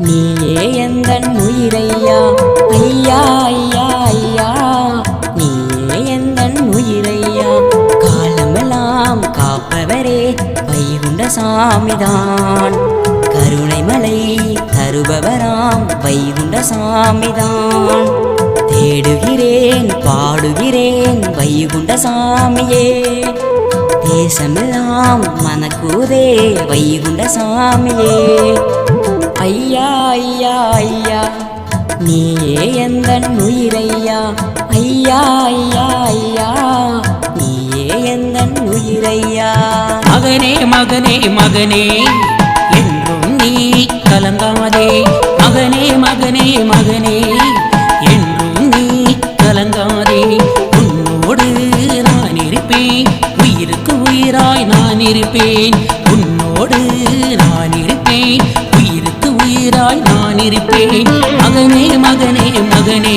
நீயே எந்தன் உயிரையா? ஐயா ஐயா ஐயா. நீயே எந்தன் உயிரையா? காலமெல்லாம் காப்பவரே வைகுண்ட சாமிதான். கருணை மலை தருபவராம் வைகுண்ட சாமிதான். தேடுகிறேன் பாடுகிறேன் வைகுண்ட சாமியே. தேசமெல்லாம் மனக்கூதே வைகுண்ட சாமியே. ஐயா ஐயா ஐயா நீயே எந்த உயிரையா? ஐயா ஐயா ஐயா நீயே எந்த உயிரையா? மகனே மகனே மகனே என்றும் நீ கலங்காதே. மகனே மகனே மகனே என்றும் நீ கலங்காதே. உன்னோடு நான் இருப்பேன். உயிருக்கு உயிராய் நான் இருப்பேன். உன்னோடு நான் இருப்பேன். உயிராய் நான் இருப்பேன் மகனே மகனே மகனே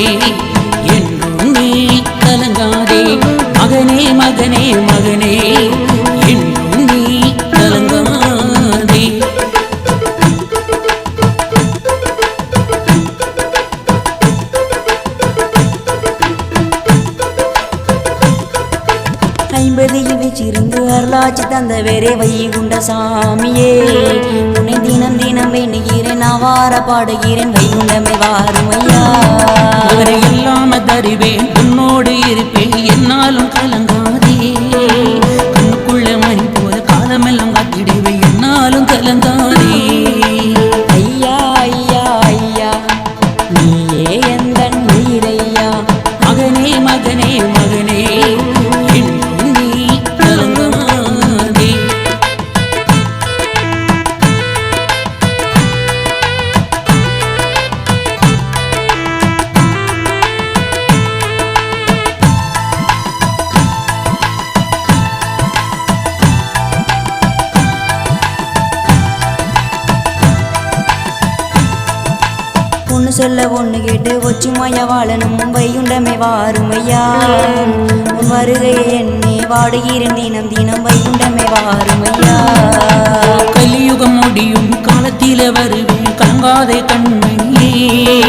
என்றும் நீ கலங்காதே. மகனே மகனே மகனே என்றும் நீ கலங்காதே ஐம்பது வச்சிருந்து அருளாச்சி தந்த வேறே வைகுண்ட சாமியே. உன்னை தினம் தினம் வேண்டுகிறேன் அவார பாடுகிறேன் வைகுண்டமே வாருமையா அவரை இல்லாம தருவேன் உன்னோடு இருப்பேன் என்னாலும் கலங்காதே. கண்ணுக்குள்ள மணி போல காலமெல்லாம் காத்திடுவேன் என்னாலும் கலங்காதே. ஐயா ஐயா ஐயா நீயே எந்தன் உயிரையா மகனே மகனே சொல்ல ஒன்று கேட்டு ஒச்சுமைய வாழணும் வைகுண்டமே வாருமையா? உன் வருகையை எண்ணி வாடுகிறேன் தினம் தினம் வைகுண்டமே வாருமையா? கலியுகம் முடியும் காலத்தில வருவேன் கலங்காதே கண்மணியே.